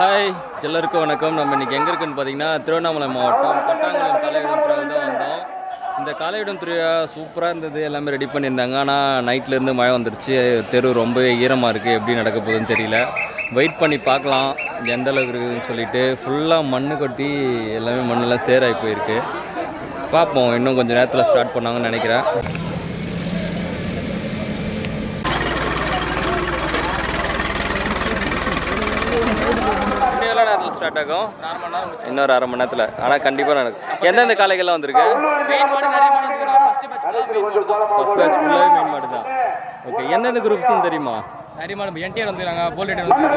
Hi எல்லாருக்கும் வணக்கம். நம்ம இன்றைக்கி எங்கே இருக்குன்னு பார்த்தீங்கன்னா திருவண்ணாமலை மாவட்டம். பட்டாங்குளம் கலையிடம் திருவிழா தான் வந்தோம். இந்த கலையிடம் திருவிழா சூப்பராக இருந்தது. எல்லாமே ரெடி பண்ணியிருந்தாங்க. ஆனால் நைட்லேருந்து மழை வந்துருச்சு. தெரு ரொம்பவே ஈரமாக இருக்குது எப்படி நடக்க போகுதுன்னு தெரியல. வெயிட் பண்ணி பார்க்கலாம். எந்த அளவுக்கு இருக்குதுன்னு சொல்லிட்டு ஃபுல்லாக மண்ணு கொட்டி எல்லாமே மண்ணெல்லாம் சேராகி போயிருக்கு. பார்ப்போம். இன்னும் கொஞ்சம் நேரத்தில் ஸ்டார்ட் பண்ணாங்கன்னு நினைக்கிறேன். எவ்வளோ நேரத்தில் ஸ்டார்ட் ஆகும்? இன்னொரு அரை மணி நேரத்தில். ஆனால் கண்டிப்பாக நடக்கும். எந்தெந்த காளைகள்லாம் வந்திருக்கு? மெயின் மாடு நிறைய மாடு இருக்குது ஃபர்ஸ்ட் பேட்ச் ஃபுல்லாக மெயின் மாடு தான். ஃபஸ்ட் பேட்ச் ஃபுல்லாகவே மெயின் மாடு தான். ஓகே எந்தெந்த குரூப்ஸ்னு தெரியுமா? நிறைய மாடு என்டிஆர் வந்துருக்காங்க போல் ரைடர் வந்து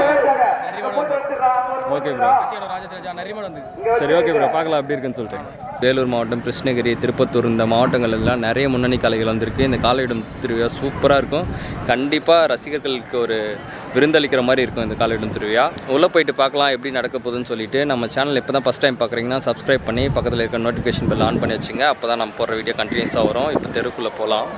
ஓகே ப்ரோ ராஜத்ராஜா நிறைய மாடு வந்து. சரி ஓகே ப்ரோ பார்க்கலாம் எப்படி இருக்குன்னு சொல்லிட்டு. வேலூர் மாவட்டம் கிருஷ்ணகிரி திருப்பத்தூர் இந்த மாவட்டங்கள் எல்லாம் நிறைய முன்னணி காளைகள் வந்திருக்கு. இந்த காளையிடம் திருவிழா சூப்பராக இருக்கும். கண்டிப்பாக ரசிகர்களுக்கு ஒரு விருந்தளிக்கிற மாதிரி இருக்கும் இந்த காளையிடம் திருவிழா. உள்ளே போயிட்டு பார்க்கலாம் எப்படி நடக்க போகுதுன்னு சொல்லிட்டு நம்ம சேனல் இப்போ தான் ஃபஸ்ட் டைம் பார்க்குறீங்கன்னா சப்ஸ்கிரைப் பண்ணி பக்கத்தில் இருக்க நோட்டிஃபிகேஷன் பில் ஆன் பண்ணி வச்சுங்க. அப்போ தான் நம்ம போடுற வீடியோ கண்டினியூஸாக வரும். இப்போ தெருக்குள்ளே போகலாம்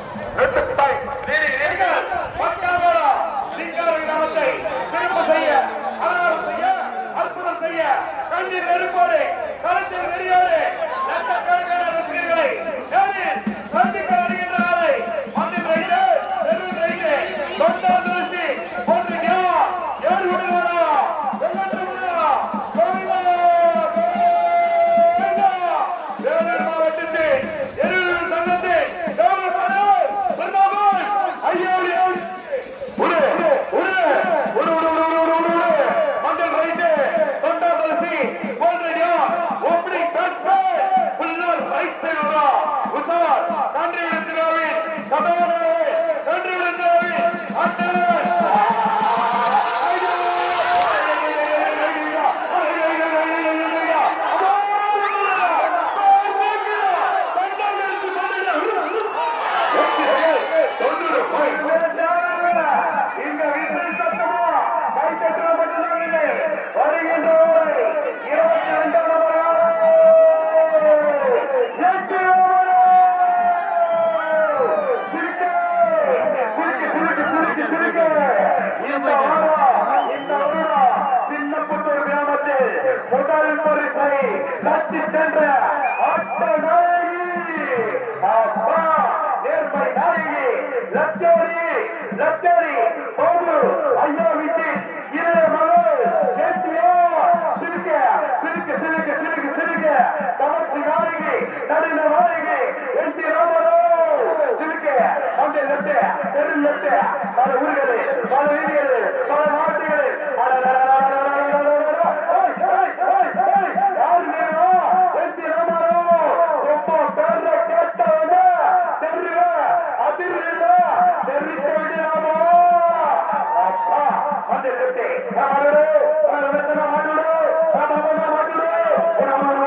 சின்னப்புத்தூர் நகரத்து தெருநட்டு பல ஊர்களே பல வீதிகளே பல நாட்டுகளே ಮಾಡಿದ್ರು ರಾಮ ಮಾಡಿದ್ರು ರಾಮ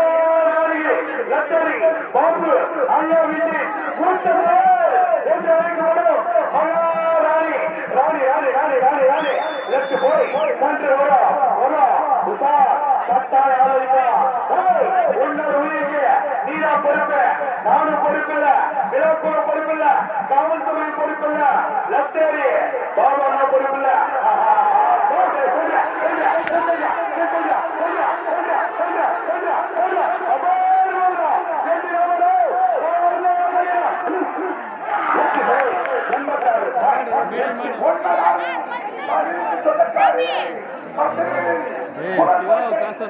ஐயாவின்றி கூட்டமே என்று அழைக்கப்படும் ஐயா ராணி ராணி ராணி ராணி ராணி ராணி. லெஃப்ட் போய் நன்றி வரா வரா. உஷா சட்டாய ஆலோசிப்பா உன்னர் உயிருக்கு நீதா பொறுப்பு. நானும் பொறுப்பில்ல விழாக்கூட பொறுப்பில்ல cuidado, casa.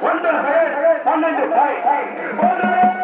ஒன்பது பன்னெண்டு பன்னெண்டு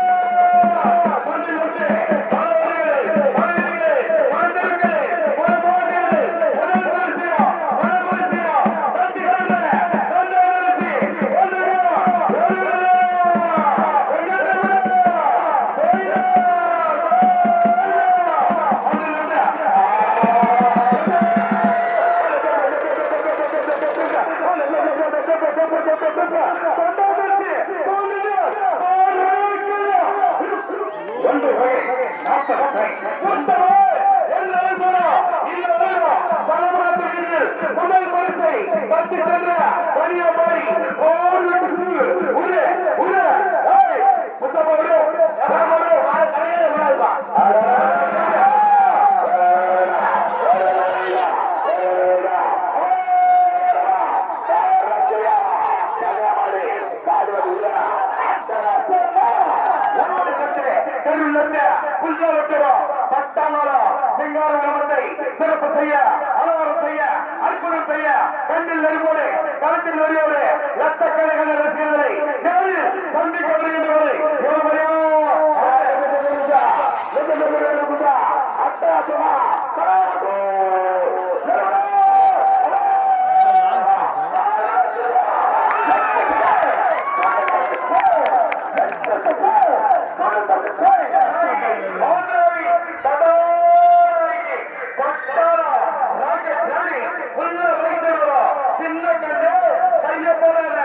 வெளியே போறாங்க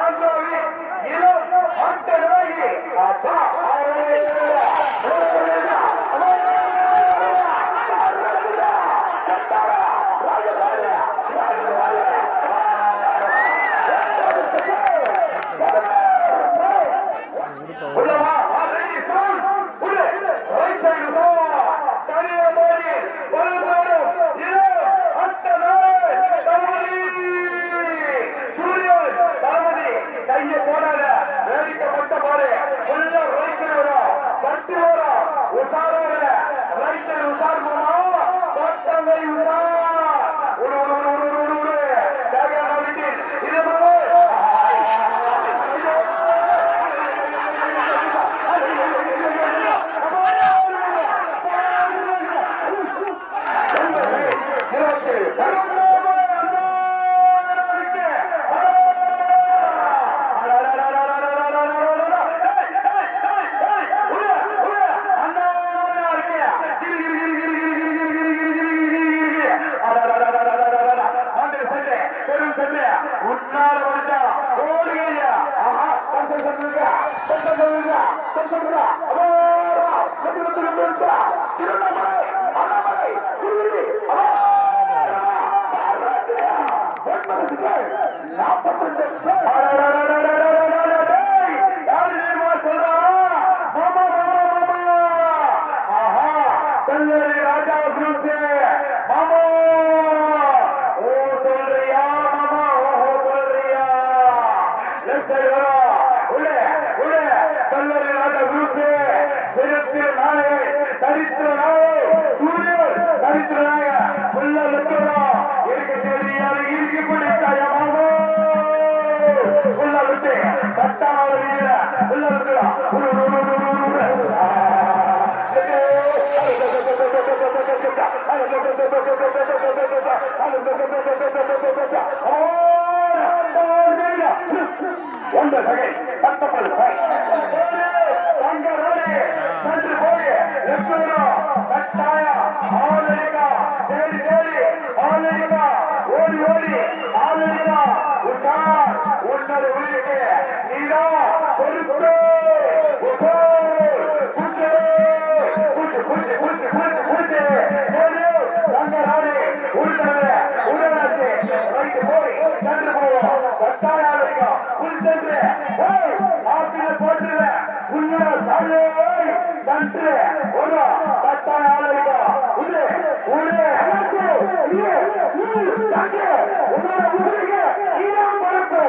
ஆந்தோவி இளம் அந்த அப்பா நாட்டுகளில் தரித்திரனாக சூரியன் தரித்திரனாக உள்ள லட்சம் இருக்க தெரியாது இறுக்கி பிடித்தாயமாக உள்ள விட்டு கட்டாமல் வீர உள்ள ஒன்று சகை போய் கட்டாய ஆலரிகா தேடி தேடி ஆலரிகா ஓடி ஓடி ஆலரிகா உஷார் உன்னது உயிருக்கு நீதான் பொறுப்பு குட்டு போய் சென்று போவோம். உள் சென்று கன்று ஒரு கட்டாய ஆலரிகா உள்ள உள்ள உன்னோட உயிருக்கு நீதான் பொறுப்பு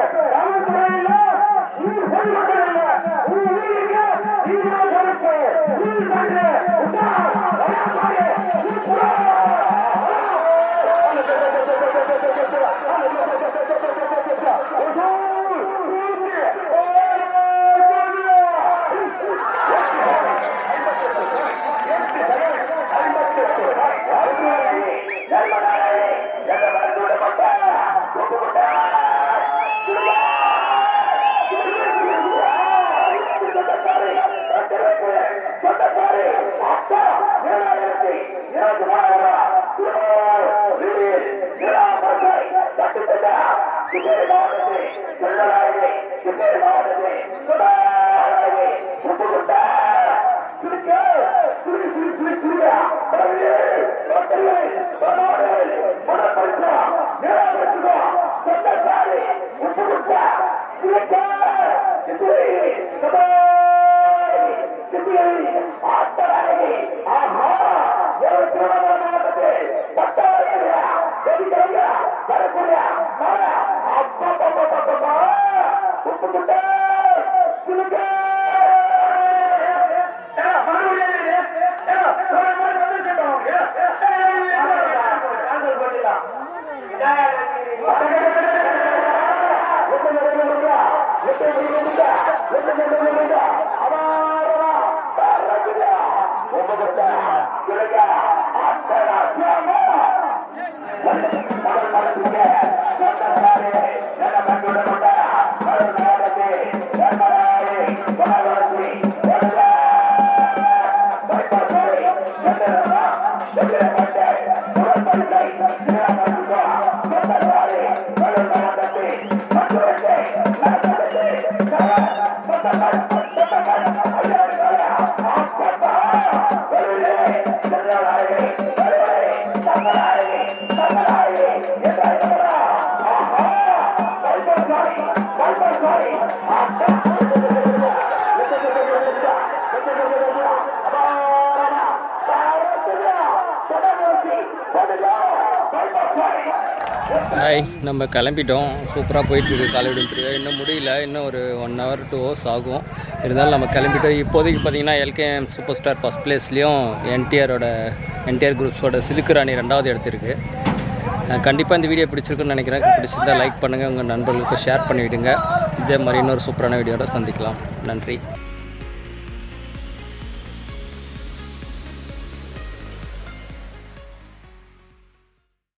திருக்கே திருக்கி திருக்கா மனப்படித்த ஹாய் நம்ம கிளம்பிட்டோம். சூப்பராக போயிட்டுருக்கு. காலையில் திருவிழா இன்னும் முடியல. இன்னும் ஒரு ஒன் ஹவர் டூ ஹவர்ஸ் ஆகும். இருந்தாலும் நம்ம கிளம்பிட்டோம். இப்போதைக்கு பார்த்தீங்கன்னா எல்கேஎம் சூப்பர் ஸ்டார் ஃபஸ்ட் பிளேஸ்லேயும் என்டிஆரோட என்டிஆர் குரூப்ஸோட சிலுக்கு ராணி ரெண்டாவது எடுத்திருக்கு கண்டிப்பாக இந்த வீடியோ பிடிச்சிருக்குன்னு நினைக்கிறேன். பிடிச்சிருந்தா லைக் பண்ணுங்கள் உங்கள் நண்பர்களுக்கு ஷேர் பண்ணிவிடுங்க. இதே மாதிரி இன்னொரு சூப்பரான வீடியோவில் சந்திக்கலாம். நன்றி.